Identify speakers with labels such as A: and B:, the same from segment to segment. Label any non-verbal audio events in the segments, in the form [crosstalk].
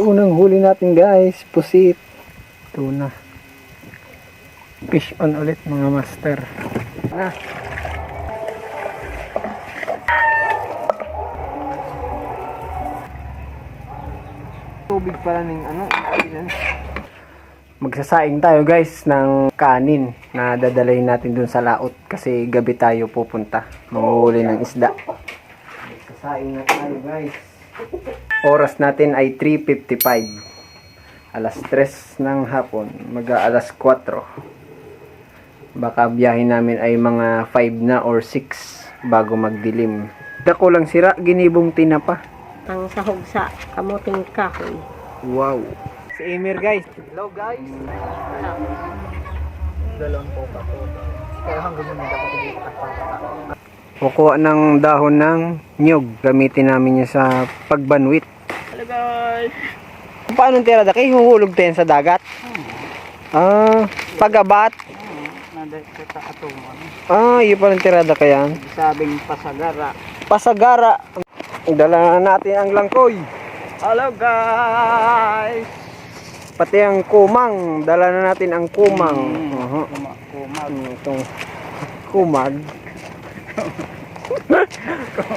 A: Unang huli natin guys, pusit. Tuna. Fish on ulit mga master. Ah. Tubig pala ng ano, Magsasaing tayo guys ng kanin na dadalhin natin dun sa laot kasi gabi tayo pupunta. Manguhuli ng isda. Magsasaing na tayo guys. Oras natin ay 3.55. Alas 3 ng hapon. Mag alas 4. Baka biyahin namin ay mga 5 na or 6 bago magdilim. Dako lang sira, ginibong tinapa.
B: ang sahog sa kamuting kahoy.
A: Wow. Si Emir guys. Hello guys. Dalawang po pa po. Kaya hanggang mo dapat Kukuha ng dahon ng nyug. Gamitin namin niya sa pagbanwit.
B: Hello guys!
A: Paano tira da? Kayo huhulog tayo sa dagat? Ah, pagabat.
B: Nanday ko sa atungan.
A: Ah, yun palang tirada kaya.
B: Sabing pasagara.
A: Pasagara. Dala na natin ang langkoy.
B: Hello guys!
A: Pati ang kumang. Dala na natin ang kumang. Aha.
B: Kuma, kuma.
A: Ano itong kumag. [laughs]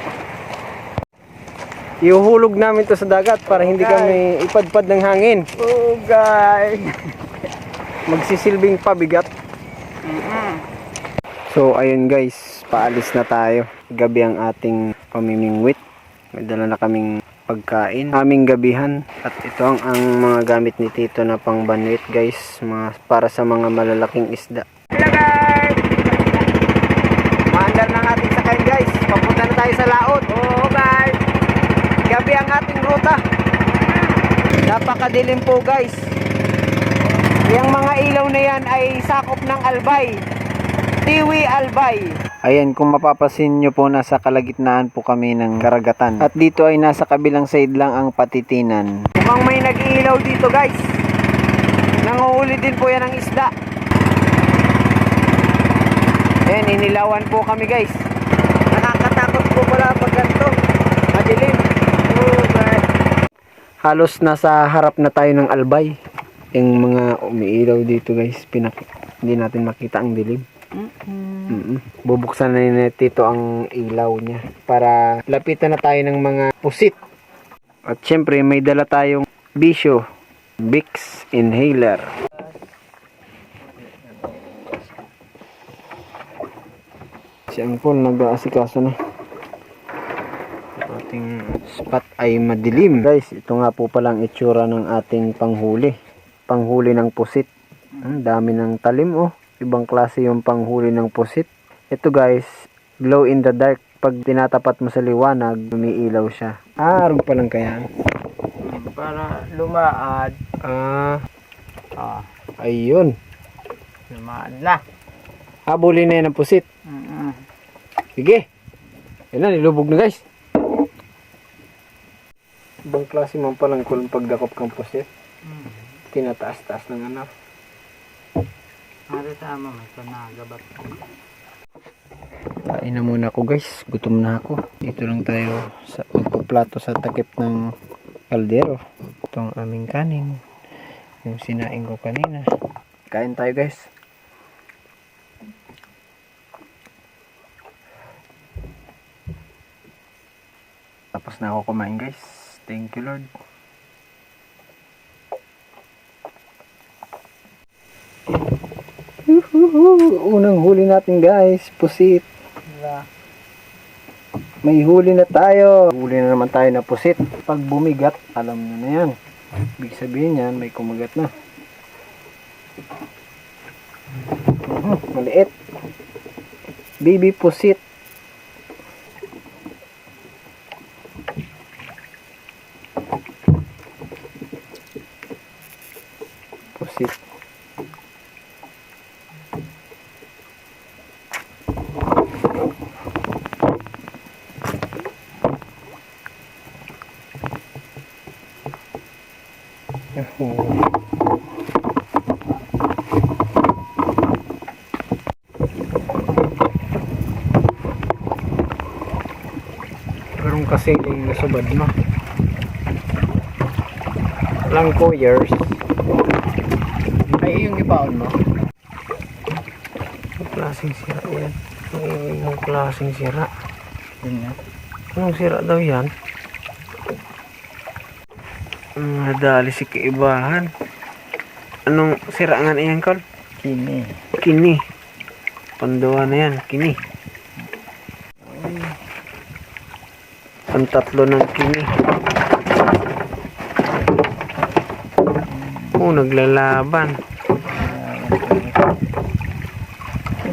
A: Ihuhulog namin to sa dagat para hindi kami ipadpad ng hangin.
B: Oh guys! [laughs]
A: Magsisilbing pabigat. So ayun guys, paalis na tayo. Gabi ang ating pamimingwit. May dala na kaming pagkain. Aming gabihan. At ito ang, ang mga gamit ni Tito na pangbanwit guys. Mga, para sa mga malalaking isda. Hello guys! Maandar ng ating sakay guys. Papunta na tayo sa laot. Oo guys! Gabi ang ating ruta. Napakadilim po guys. Yung mga ilaw na yan ay sakop ng Albay. Tiwi Albay. Ayan, kung mapapasin nyo po, nasa kalagitnaan po kami ng karagatan. At dito ay nasa kabilang side lang ang patitinan. Mukhang may nag-iilaw dito guys. Nanguhuli din po yan ng isda. Ayan, inilawan po kami guys. Nakakatakot po pala pag ganito. Madilim. Oh, guys. Halos nasa harap na tayo ng albay. Yung mga umiilaw dito guys, pinak hindi natin makita ang dilim. Mm-mm. Bubuksan na ni Tito ang ilaw niya para lapitan na tayo ng mga pusit. At syempre may dala tayong bisyo, Bix Inhaler. Si Angpol nag-aasikaso na. Ang ating spot ay madilim. Guys, ito nga po palang itsura ng ating panghuli. Panghuli ng pusit. Ang dami ng talim oh. Ibang klase yung panghuli ng pusit. Ito guys, glow in the dark. Pag tinatapat mo sa liwanag, umiilaw siya. Ah, aron pa lang kaya.
B: Para lumaad.
A: Ah,
B: Ah,
A: ayun.
B: lumaad na.
A: Habulin na yan ng pusit.
B: Mm-mm.
A: Sige. Yan na, nilubog na guys. Ibang klase man palang kulong pagdakop kang pusit.
B: Mm.
A: Tinataas-taas ng anak.
B: Ari tama may panagabat.
A: Kain na muna ako guys. Gutom na ako. Dito lang tayo sa magpaplato sa takip ng kaldero. Ito ang aming kanin. Yung sinaing ko kanina. Kain tayo guys. Tapos na ako kumain guys. Thank you Lord. Unang huli natin guys. Pusit.
B: Wala.
A: May huli na tayo. Huli na naman tayo na pusit. Pag bumigat, alam nyo na yan. Ibig sabihin yan, may kumagat na. Mhm, maliit. Baby. Pusit. Karon kasi yung nasubad na. Langkoyers. Ay, yung ibaon mo. Anong klaseng sira yan? Anong klaseng sira?
B: Yun nga.
A: Anong sira daw yan? Ang dali si kaibahan. Anong sira nga iyan, Kol?
B: Kini.
A: Kini. Pandawa na yan, kini. Ang tatlo ng kini. Oh, naglalaban.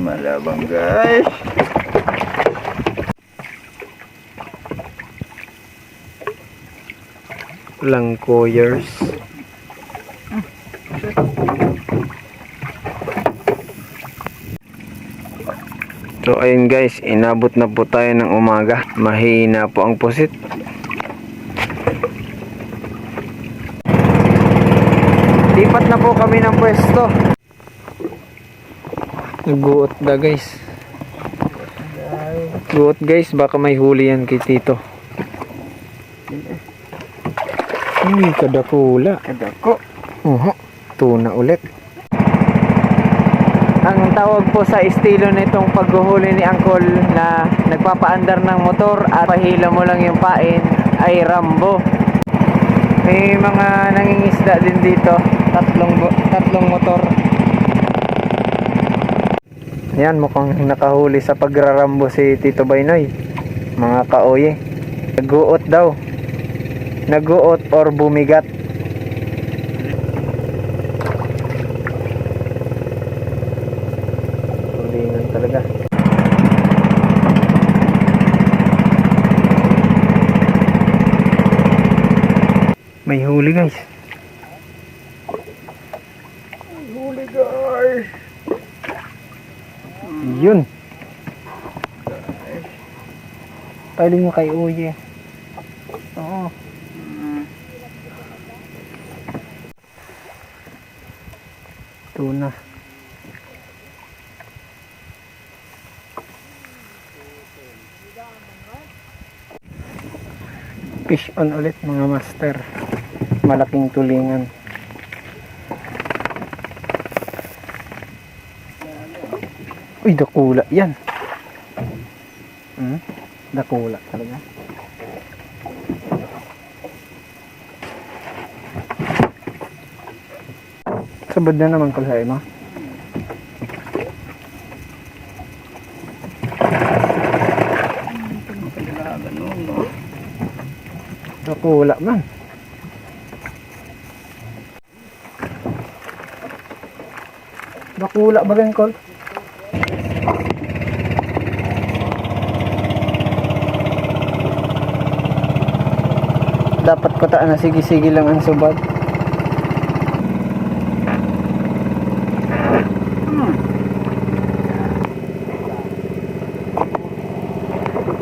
B: Malabang guys.
A: Langkoyers. So ayun guys, inabot na po tayo ng umaga. Mahina po ang pusit. Lipat na po kami ng pwesto. Naguot na guys. Guot guys, baka may huli yan kay Tito. Uy, kadakula.
B: Kadako.
A: Oho, tuna ulit. Ang tawag po sa estilo nitong paghuhuli ni Angkol na nagpapaandar ng motor at pahila mo lang yung pain ay Rambo. May mga nangingisda din dito, tatlong tatlong motor. Yan, mukhang nakahuli sa pagrarambo si Tito Baynoy. Mga kaoye. Naguot daw. Naguot or bumigat. Tulingan talaga. May huli guys.
B: Huli guys.
A: Yun. Paling mo kay Uye. Oo.
B: Mm.
A: Tuna. Fish on ulit mga master. Malaking tulingan. Uy, dakula yan. Hmm? Dakula talaga. Sabad na naman.
B: Kailangan nun, no?
A: Dakula man. Dakula ba rin, Col? Dapat ko taan na sige-sige lang ang subad.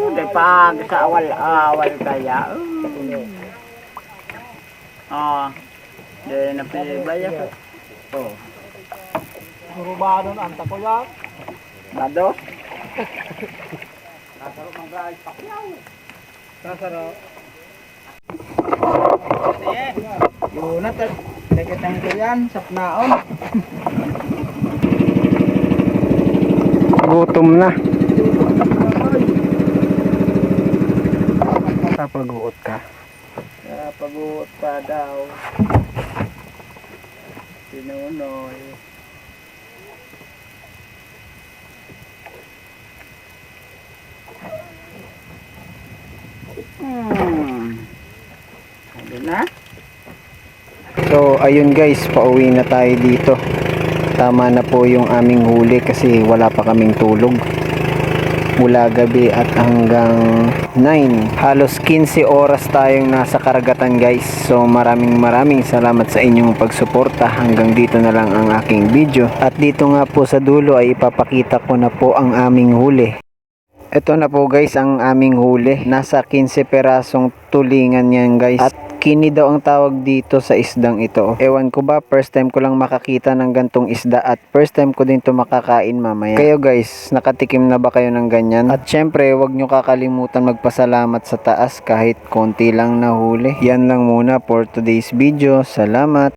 B: Oh, di pag sa awal-awal kaya. Oh. Di napibaya ko. Oh.
A: Surubado na anta ko yan.
B: Bados?
A: Nasaro.
B: Yun na, nakitang ko yan, sapnaon.
A: Gutom na. Papaguot ka.
B: Kaya pag-uot pa daw. Pinunoy. Hmm. Ano na?
A: So, ayun guys, pauwi na tayo dito. Tama na po yung aming huli kasi wala pa kaming tulog. Mula gabi at hanggang 9. Halos 15 oras tayong nasa karagatan guys. So maraming maraming salamat sa inyong pagsuporta. Hanggang dito na lang ang aking video. At dito nga po sa dulo ay ipapakita ko na po ang aming huli. Ito na po guys ang aming huli. Nasa 15 perasong tulingan yan guys. At kini daw ang tawag dito sa isdang ito. Ewan ko ba, first time ko lang makakita ng gantong isda at first time ko din to makakain mamaya. Kayo guys, nakatikim na ba kayo ng ganyan? At syempre, wag nyo kakalimutan magpasalamat sa taas kahit konti lang nahuli. Yan lang muna for today's video. Salamat!